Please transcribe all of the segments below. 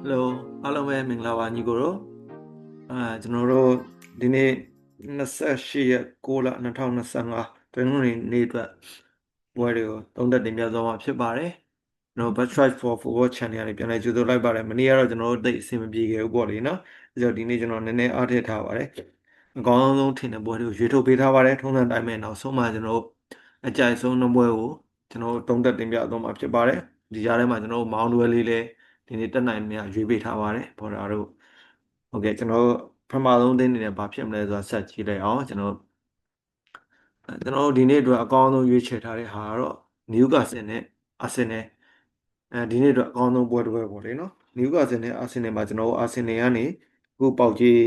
ဟယ်လိုအားလုံးပဲမင်္ဂလာပါညီကိုတို့အာကျွန်တော်တို့ဒီနေ့28ရက်6လ2025တွင်နေ့နေ့အတွက်ပွဲတွေကိုသုံးသက်တင်ပြသွားမှာဖြစ်ပါတယ်ကျွန်တော် Best Try for Forward Channel ကနေပြန်လည်ကြိုဆိုလိုက်ပါတယ်မနေ့ကတော့ကျွန်တော်တို့တိတ်အဆင်မပြေခဲ့ဘူးပေါ့လေနော်အဲကြောင့်ဒီနေ့ကျွန်တော်နည်းနည်းအားထည့်ထားပါတယ်အကောင်းဆုံးထင်တဲ့ပွဲတွေကိုရွေးထုတ်ပေးထားပါတယ်ထုံးစံတိုင်းပဲနောက်ဆုံးမှကျွန်တော်တို့အကြိုက်ဆုံးနှပွဲကိုကျွန်တော်တို့သုံးသက်တင်ပြသွားမှာဖြစ်ပါတယ်ဒီကြားထဲမှာကျွန်တော်တို့မောင်းတွဲလေးလေး ဒီနေ့တက်နိုင်များရွေးပေးထားပါတယ်ဘော်ဒါတို့ဟုတ်ကဲ့ကျွန်တော်တို့ပထမဆုံးသိနေတယ်ဘာဖြစ်မလဲဆိုတာဆက်ကြည့်လိုက်အောင်ကျွန်တော်ကျွန်တော်တို့ဒီနေ့အတွက်အကောင်းဆုံးရွေးချယ်ထားတဲ့ဟာကတော့နယူကာဆယ်နဲ့အာဆင်နယ်အဲဒီနေ့အတွက်အကောင်းဆုံးပွဲတစ်ပွဲပေါ့လေနော်နယူကာဆယ်နဲ့အာဆင်နယ်မှာကျွန်တော်တို့အာဆင်နယ်ကနေအခုပေါက်ကြီး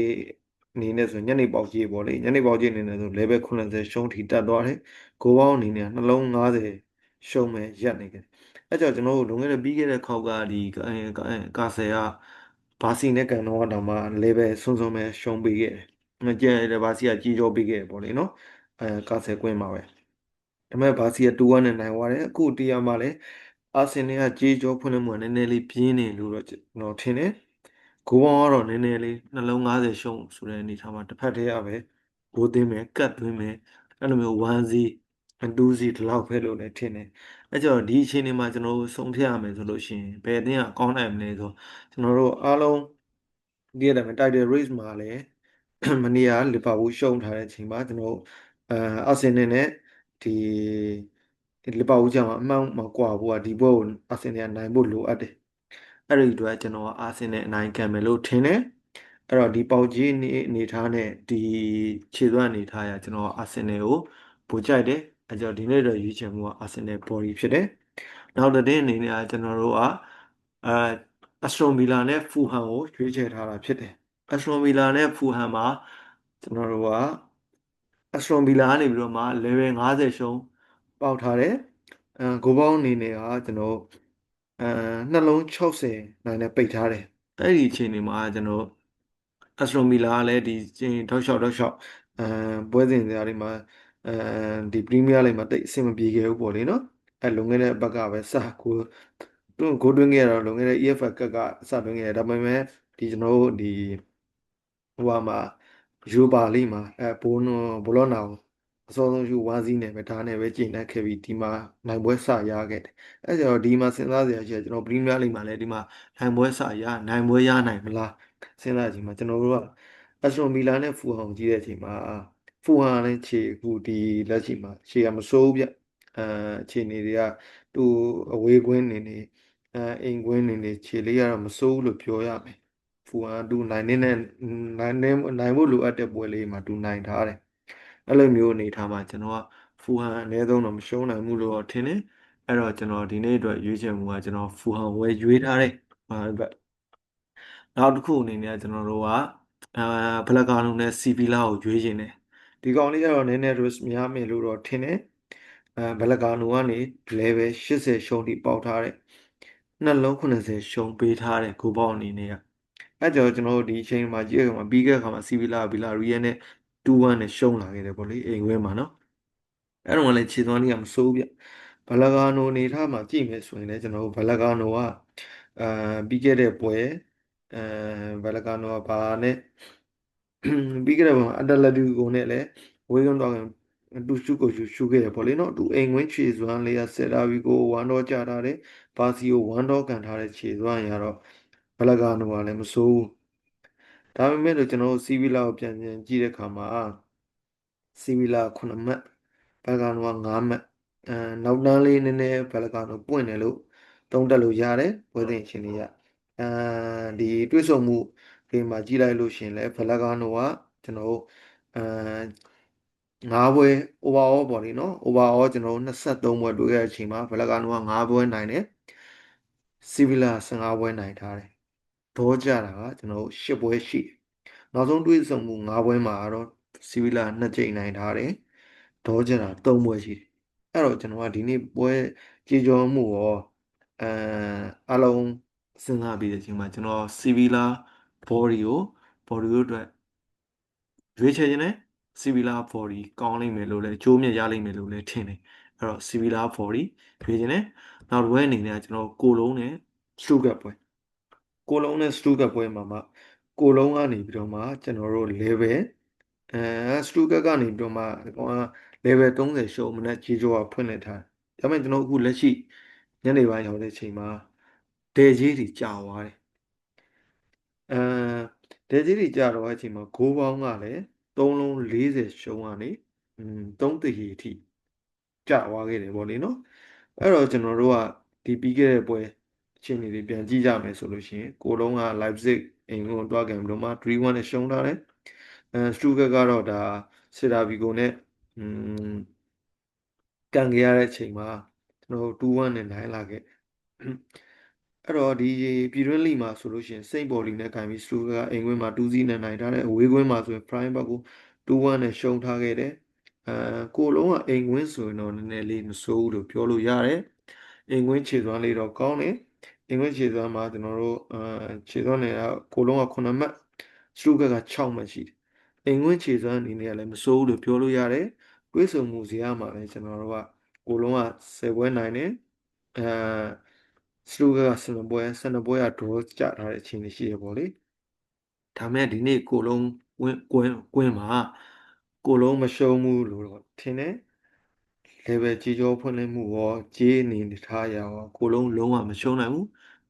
အနေနဲ့ဆိုညနေပေါက်ကြီးပေါ့လေညနေပေါက်ကြီးအနေနဲ့ဆို level 80ရှုံးထိတက်သွားတယ်ဂိုးပေါင်းအနေနဲ့နှလုံး90ရှုံးမဲ့ရက်နေတယ် အဲကြောင့်ကျွန်တော်တို့လွန်ခဲ့တဲ့ပြီးခဲ့တဲ့ခေါက်ကဒီကာဆယ်ကဘာစီနဲ့ကန်တော့တောင်မှ level ဆွန်းဆွန်းပဲရှုံးပေးခဲ့တယ်။မကျဲတယ်ဘာစီကကြီးကြောပေးခဲ့တယ်ပေါ့လေနော်။အဲကာဆယ်ကွင်းမှာပဲ။ဒါပေမဲ့ဘာစီက2-1နဲ့နိုင်သွားတယ်။အခုတရားမှာလည်းအာဆင်နယ်ကကြီးကြောဖွင့်လို့မှနည်းနည်းလေးပြင်းနေလို့တော့ကျွန်တော်ထင်တယ်။ဂိုးပေါင်းကတော့နည်းနည်းလေးနှလုံး90ရှုံးဆိုတဲ့အနေထားမှာတစ်ဖက်တည်းရပဲဂိုးသွင်းမယ်ကတ်သွင်းမယ်အဲ့လိုမျိုး1 စီ2စီဒီလောက်ပဲလို့လည်းထင်တယ်အဲကြောင့်ဒီအချိန်ဒီမှာကျွန်တော်တို့ဆုံးဖြတ်ရမယ်ဆိုလို့ရှိရင်ဘယ်အသင်းကကောင်းနိုင်မလဲဆိုကျွန်တော်တို့အားလုံးဒီရတယ်မယ် title race မှာလည်းမနီယာလီဗာပူးရှုံးထားတဲ့အချိန်မှာကျွန်တော်တို့အာအာဆင်နယ်နဲ့ဒီလီဗာပူးကြောင့်အမှန်မကွာဘူးကဒီဘက်ကိုအာဆင်နယ်နိုင်ဖို့လိုအပ်တယ်အဲ့ဒီအတွက်ကျွန်တော်ကအာဆင်နယ်အနိုင်ခံမယ်လို့ထင်တယ်အဲ့တော့ဒီပေါက်ကြီးအနေအနေထားနဲ့ဒီခြေသွမ်းအနေထားရကျွန်တော်အာဆင်နယ်ကိုပိုကြိုက်တယ် အဲကြောင့်ဒီနေ့တော့ရွေးချယ်မှုကအာဆင်နယ်ဘော်ဒီဖြစ်တယ်နောက်တဲ့အနေနဲ့ကျွန်တော်တို့ကအဲအစထရွန်ဗီလာနဲ့ဖူဟန်ကိုရွေးချယ်ထားတာဖြစ်တယ်အစထရွန်ဗီလာနဲ့ဖူဟန်မှာကျွန်တော်တို့ကအစထရွန်ဗီလာကနေပြီးတော့မှ level 50ရှုံးပေါက်ထားတယ်အဲဂိုးပေါင်းအနေနဲ့ကကျွန်တော်အဲနှလုံး60နိုင်နဲ့ပိတ်ထားတယ်အဲ့ဒီအချိန်တွေမှာကျွန်တော်အစထရွန်ဗီလာကလည်းဒီထောက်လျှောက်ထောက်လျှောက်အဲပွဲစဉ်တွေတွေမှာ အဲဒီပရီးမီးယားလိဂ်မှာတိတ်အဆင်မပြေခဲ့ဘူးပေါ့လေနော်အဲလွန်ခဲ့တဲ့ဘက်ကပဲစကိုသူဂိုးတွင်းခဲ့ရတော့လွန်ခဲ့တဲ့ EFL ကကစတွင်းခဲ့ရဒါပေမဲ့ဒီကျွန်တော်တို့ဒီဟိုမှာယူပါလိမှာအဲဘိုးနိုဘလောနာကိုအစောဆုံးယူဝါးစီးနေပဲဒါနဲ့ပဲကျင့်တတ်ခဲ့ပြီးဒီမှာနိုင်ပွဲစရခဲ့တယ်အဲကျတော့ဒီမှာစဉ်းစားစရာရှိတယ်ကျွန်တော်ပရီးမီးယားလိဂ်မှာလည်းဒီမှာနိုင်ပွဲစရနိုင်ပွဲရနိုင်မလားစဉ်းစားကြည့်မှာကျွန်တော်တို့ကအစတွန်မီလာနဲ့ဖူဟောင်ကြီးတဲ့အချိန်မှာ ဖူဟန်လည်းခြေအခုဒီလက်ရှိမှာခြေကမစိုးဘူးဗျအဲအခြေအနေတွေကသူ့အဝေးကွင်းနေနေအဲအိမ်ကွင်းနေနေခြေလေးကတော့မစိုးဘူးလို့ပြောရမယ်ဖူဟန်သူနိုင်နေနဲ့နိုင်နေနိုင်ဖို့လိုအပ်တဲ့ပွဲလေးမှာသူနိုင်ထားတယ်အဲ့လိုမျိုးအနေထားမှာကျွန်တော်ကဖူဟန်အနည်းဆုံးတော့မရှုံးနိုင်ဘူးလို့ထင်တယ်အဲ့တော့ကျွန်တော်ဒီနေ့အတွက်ရွေးချယ်မှုကကျွန်တော်ဖူဟန်ဝယ်ရွေးထားတယ်ဟာနောက်တစ်ခုအနေနဲ့ကျွန်တော်တို့ကအာဘလကာလုံးနဲ့စီဗီလာကိုရွေးခြင်းတယ် ဒီကောင်လေးကတော့နည်းနည်း risk များမယ်လို့တော့ထင်တယ်အဲဘလကာနိုကနေ level 80ရှုံးတိပေါက်ထားတဲ့နှလုံး80ရှုံးပေးထားတဲ့ဂိုးပေါက်အနေနဲ့ကအဲကြောင့်ကျွန်တော်တို့ဒီအချိန်မှာကြည့်ရမှာပြီးခဲ့ခါမှာစီဗီလာဗီလာရီယယ်နဲ့2-1နဲ့ရှုံးလာခဲ့တယ်ပေါ့လေအိမ်ဝဲမှာနော်အဲ့တော့လည်းခြေသွမ်းလေးကမစိုးဗျဘလကာနိုအနေထားမှာကြည့်မယ်ဆိုရင်လည်းကျွန်တော်တို့ဘလကာနိုကအာပြီးခဲ့တဲ့ပွဲအဲဘလကာနိုကဘာနဲ့ ပြီးခဲ့တဲ့ပုံအတလက်တူကိုနဲ့လည်းဝေးကွန်းတော့တူရှုကိုရှုရှုခဲ့ရပေါ့လေနော်သူအိမ်ဝင်းခြေစွမ်းလေးကဆက်တာပြီးကိုဝမ်တော့ကြာထားတယ်ဘာစီကိုဝမ်တော့ကန်ထားတဲ့ခြေစွမ်းရတော့ဘလကာနိုကလည်းမစိုးဘူးဒါပေမဲ့လို့ကျွန်တော်စီဗီလာကိုပြန်ပြန်ကြည့်တဲ့ခါမှာစီဗီလာ9မှတ်ဘလကာနိုက9မှတ်အဲနောက်တန်းလေးနည်းနည်းဘလကာနိုပွင့်တယ်လို့တုံးတက်လို့ရတယ်ပွဲသိင်ရှင်တွေကအဲဒီတွေးဆုံမှု ဒီမှာကြည့်လိုက်လို့ရှင်လဲဘလကာနိုကကျွန်တော်တို့အဲ၅ပွဲ overall ပေါ့လေနော် overall ကျွန်တော်တို့23ပွဲတွေ့ခဲ့တဲ့အချိန်မှာဘလကာနိုက၅ပွဲနိုင်တယ်စီဗီလာ15ပွဲနိုင်ထားတယ်ဒေါ်ကြတာကကျွန်တော်တို့10ပွဲရှိတယ်နောက်ဆုံးတွေ့ဆုံမှု၅ပွဲမှာတော့စီဗီလာ2ကြိမ်နိုင်ထားတယ်ဒေါ်ကြတာ3ပွဲရှိတယ်အဲ့တော့ကျွန်တော်ကဒီနေ့ပွဲကြေကြောမှုရောအဲအလုံးစဉ်းစားပြီးတဲ့အချိန်မှာကျွန်တော်စီဗီလာ body ကို body ကိုအတွက်ရွေးချယ်ခြင်းနဲ့စီဗီလာ body ကောင်းလိမ့်မယ်လို့လည်းကြိုးမြတ်ရလိမ့်မယ်လို့လည်းထင်တယ်အဲ့တော့စီဗီလာ body ရွေးခြင်းနဲ့နောက်တစ်ပွဲအနေနဲ့ကျွန်တော်ကိုလုံးနဲ့ရှုကပ်ပွဲကိုလုံးနဲ့စတူကတ်ပွဲမှာမှကိုလုံးကနေပြီးတော့မှကျွန်တော်တို့ level အဲစတူကတ်ကနေပြီးတော့မှကောင်က level 30ရှုံးမနဲ့ကြီးကျော်ကဖွင့်လိုက်ထားဒါပေမဲ့ကျွန်တော်အခုလက်ရှိညနေပိုင်းရောက်တဲ့အချိန်မှာဒေကြီးတွေကြာသွားတယ် အဲဒေကြီးတွေကြာတော့အချိန်မှာဂိုးပေါင်းကလည်း3လုံး40ရှုံးကနေอืม3တရီအထိကြာသွားခဲ့တယ်ဗောလေနော်အဲ့တော့ကျွန်တော်တို့ကဒီပြီးခဲ့တဲ့ပွဲအချိန်တွေပြန်ကြည့်ကြမယ်ဆိုလို့ရှိရင်ကိုလုံးက Leipzig အိမ်ကိုတွားကံပြီးတော့မှ3-1နဲ့ရှုံးထားတယ်အဲစတူကတ်ကတော့ဒါဆီဒါဗီကိုနဲ့อืมကန်ခဲ့ရတဲ့အချိန်မှာကျွန်တော်တို့2-1နဲ့နိုင်လာခဲ့ အဲ့တော့ဒီပြည်တွင်းလိမှာဆိုလို့ရှိရင်စိတ်ဘော်လီနဲ့ခံပြီးစတူကတ်အိမ်ကွင်းမှာ2-0နဲ့နိုင်ထားတယ်အဝေးကွင်းမှာဆိုရင် prime ဘက်ကို2-1နဲ့ရှုံးထားခဲ့တယ်အဲကိုလုံးကအိမ်ကွင်းဆိုရင်တော့နည်းနည်းလေးမစိုးဘူးလို့ပြောလို့ရတယ်အိမ်ကွင်းခြေစွမ်းလေးတော့ကောင်းတယ်အိမ်ကွင်းခြေစွမ်းမှာကျွန်တော်တို့အဲခြေစွမ်းတွေကကိုလုံးက9မှတ်စတူကတ်က6မှတ်ရှိတယ်အိမ်ကွင်းခြေစွမ်းအနေနဲ့လည်းမစိုးဘူးလို့ပြောလို့ရတယ်တွေးဆုံမှုဇယားမှာလည်းကျွန်တော်တို့ကကိုလုံးက10ပွဲနိုင်တယ်အဲ စတူကတ်က12ပွဲ12ပွဲက draw ကျထားတဲ့အချိန်လေးရှိရပေါ့လေဒါမဲ့ဒီနေ့ကိုလုံးဝင်းကွင်းကွင်းမှာကိုလုံးမရှုံးဘူးလို့တော့ထင်တယ် level ကြီးကျော်ဖွင့်လှစ်မှုရောကြေးအနေနဲ့ထားရရောကိုလုံးလုံးဝမရှုံးနိုင်ဘူး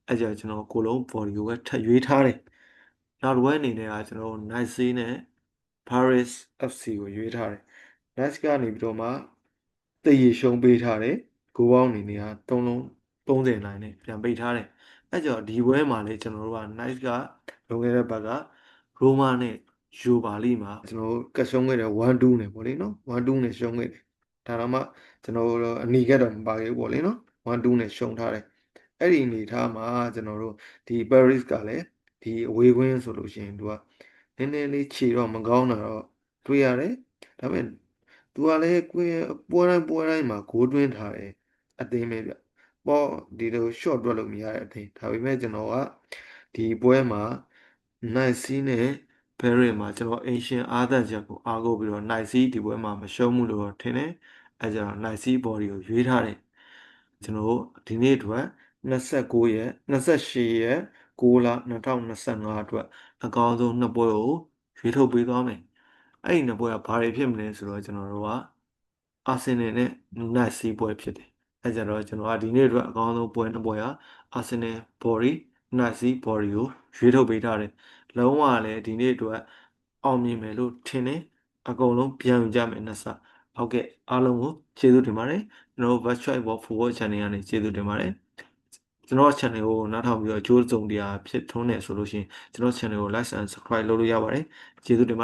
အဲကြောင့်ကျွန်တော်ကိုလုံး body ကိုပဲထပ်ရွေးထားတယ်နောက်တစ်ပွဲအနေနဲ့ကကျွန်တော် nice နဲ့ Paris FC ကိုရွေးထားတယ် nice ကနေပြီးတော့မှတည်ရရှုံးပေးထားတယ်ကိုပေါင်းအနေနဲ့က3လုံး 30နိုင်နဲ့ပြန်ပိတ်ထားတယ်အဲကြောင့်ဒီပွဲမှာလေကျွန်တော်တို့က nice ကလွန်ခဲ့တဲ့ဘက်ကရိုမာနဲ့ယူပါလိမှာကျွန်တော်တို့ကရှုံးခဲ့တယ်1-2နဲ့ပေါ့လေနော်1-2နဲ့ရှုံးခဲ့တယ်ဒါတော့မှကျွန်တော်တို့အနီကတော့မပါခဲ့ဘူးပေါ့လေနော်1-2နဲ့ရှုံးထားတယ်အဲ့ဒီအနေထားမှာကျွန်တော်တို့ဒီ Paris ကလည်းဒီအဝေးကွင်းဆိုလို့ရှိရင်သူကနည်းနည်းလေးခြေတော့မကောင်းတာတော့တွေ့ရတယ်ဒါပေမဲ့သူကလည်းကွင်းပွဲတိုင်းပွဲတိုင်းမှာဂိုးတွင်းထားတယ်အသိမဲဗျ ပေါ့ဒီလို short တွက်လို့မရတဲ့အသိဒါပေမဲ့ကျွန်တော်ကဒီပွဲမှာ nice နဲ့ဘဲရီမှာကျွန်တော်အင်ရှင်အားသက်ချက်ကိုအားကိုးပြီးတော့ nice ဒီပွဲမှာမရှုံးဘူးလို့ထင်တယ်အဲကြောင့် nice body ကိုရွေးထားတယ်ကျွန်တော်ဒီနေ့အတွက်29ရက်28ရက်6လ2025အတွက်အကောင်းဆုံးနှစ်ပွဲကိုရွေးထုတ်ပေးသွားမယ်အဲ့ဒီနှစ်ပွဲကဘာတွေဖြစ်မလဲဆိုတော့ကျွန်တော်တို့ကအာဆင်နယ်နဲ့နတ်စီပွဲဖြစ်တယ် အဲကြတော့ကျွန်တော်ကဒီနေ့အတွက်အကောင်းဆုံးပွဲနှစ်ပွဲကအာဆင်နယ်ဘော်ရီနတ်စီဘော်ရီကိုရွေးထုတ်ပေးထားတယ်လုံးဝလည်းဒီနေ့အတွက်အောင်မြင်မယ်လို့ထင်တယ်အကုန်လုံးပြန်ယူကြမယ်နှစ်ဆဟုတ်ကဲ့အားလုံးကိုကျေးဇူးတင်ပါတယ်ကျွန်တော် virtual ball football channel ကနေကျေးဇူးတင်ပါတယ်ကျွန်တော် channel ကိုနားထောင်ပြီးတော့ကြိုးစုံတရားဖြစ်ထွန်းနေဆိုလို့ရှိရင်ကျွန်တော် channel ကို like and subscribe လုပ်လို့ရပါတယ်ကျေးဇူးတင်